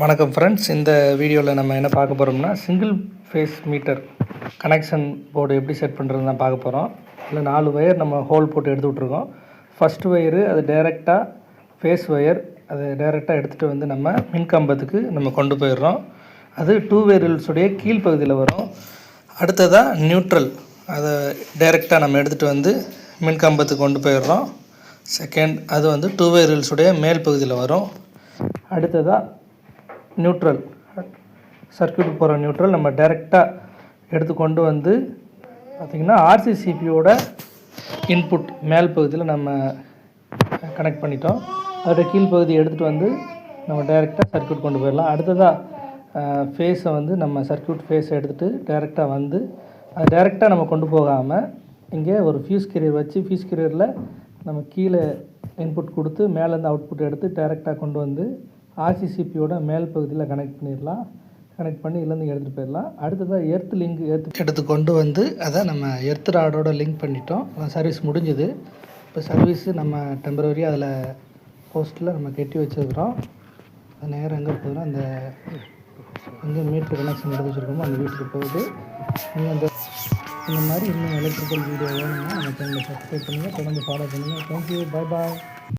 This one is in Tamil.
வணக்கம் ஃப்ரெண்ட்ஸ் இந்த வீடியோவில் நம்ம என்ன பார்க்க போகிறோம்னா single phase meter connection board எப்படி செட் பண்ணுறது தான் பார்க்க போகிறோம் இல்லை நாலு ஒயர் நம்ம ஹோல் போட்டு எடுத்து விட்ருக்கோம் ஃபஸ்ட்டு ஒயரு அது டைரெக்டாக ஃபேஸ் ஒயர் அது டைரெக்டாக எடுத்துகிட்டு வந்து நம்ம மின்கம்பத்துக்கு நம்ம கொண்டு போயிடுறோம். அது டூ வேரியல்ஸுடைய கீழ்ப்பகுதியில் வரும். அடுத்ததாக நியூட்ரல் அதை டைரெக்டாக நம்ம எடுத்துகிட்டு வந்து மின் கம்பத்துக்கு கொண்டு போயிடுறோம். செகண்ட் அது வந்து டூ வேரியல்ஸுடைய மேல் பகுதியில் வரும். அடுத்ததாக நியூட்ரல் சர்க்யூட் போகிற நியூட்ரல் நம்ம டைரெக்டாக எடுத்து கொண்டு வந்து பார்த்திங்கன்னா ஆர்சிசிபியோட இன்புட் மேல் பகுதியில் நம்ம கனெக்ட் பண்ணிட்டோம். அதோட கீழ்ப்பகுதி எடுத்துகிட்டு வந்து நம்ம டைரெக்டாக சர்க்யூட் கொண்டு போயிடலாம். அடுத்ததாக ஃபேஸை வந்து நம்ம சர்க்கியூட் ஃபேஸை எடுத்துகிட்டு டைரெக்டாக வந்து அது டைரெக்டாக நம்ம கொண்டு போகாமல் இங்கே ஒரு ஃபியூஸ் கெரியர் வச்சு ஃபியூஸ் கிரியரில் நம்ம கீழே இன்புட் கொடுத்து மேலேருந்து அவுட்புட் எடுத்து டைரெக்டாக கொண்டு வந்து ஆர்சிசிபியோட மேல் பகுதியில் கனெக்ட் பண்ணிடலாம். கனெக்ட் பண்ணி இதுலேருந்து எடுத்துகிட்டு போயிடலாம். அடுத்ததாக எர்த் லிங்க் எர்த்து எடுத்து கொண்டு வந்து அதை நம்ம எர்த் ராடோட லிங்க் பண்ணிட்டோம். சர்வீஸ் முடிஞ்சுது. இப்போ சர்வீஸு நம்ம டெம்பரவரி அதில் போஸ்ட்டில் நம்ம கட்டி வச்சுருக்கிறோம். அது நேரம் எங்கே போகுதுன்னா அந்த எங்கே மீட்ரு கனெக்ஷன் எடுத்து வச்சுருக்கோமோ அந்த வீட்டுக்கு போகுது. நீங்கள் அந்த இந்த மாதிரி இன்னும் எலக்ட்ரிக்கல் வீடியோ வேணும்னா நம்ம சேனலை சப்ஸ்கிரைப் பண்ணுங்கள் தொடர்ந்து ஃபாலோ பண்ணுங்கள் தேங்க்யூ பாய் பாய்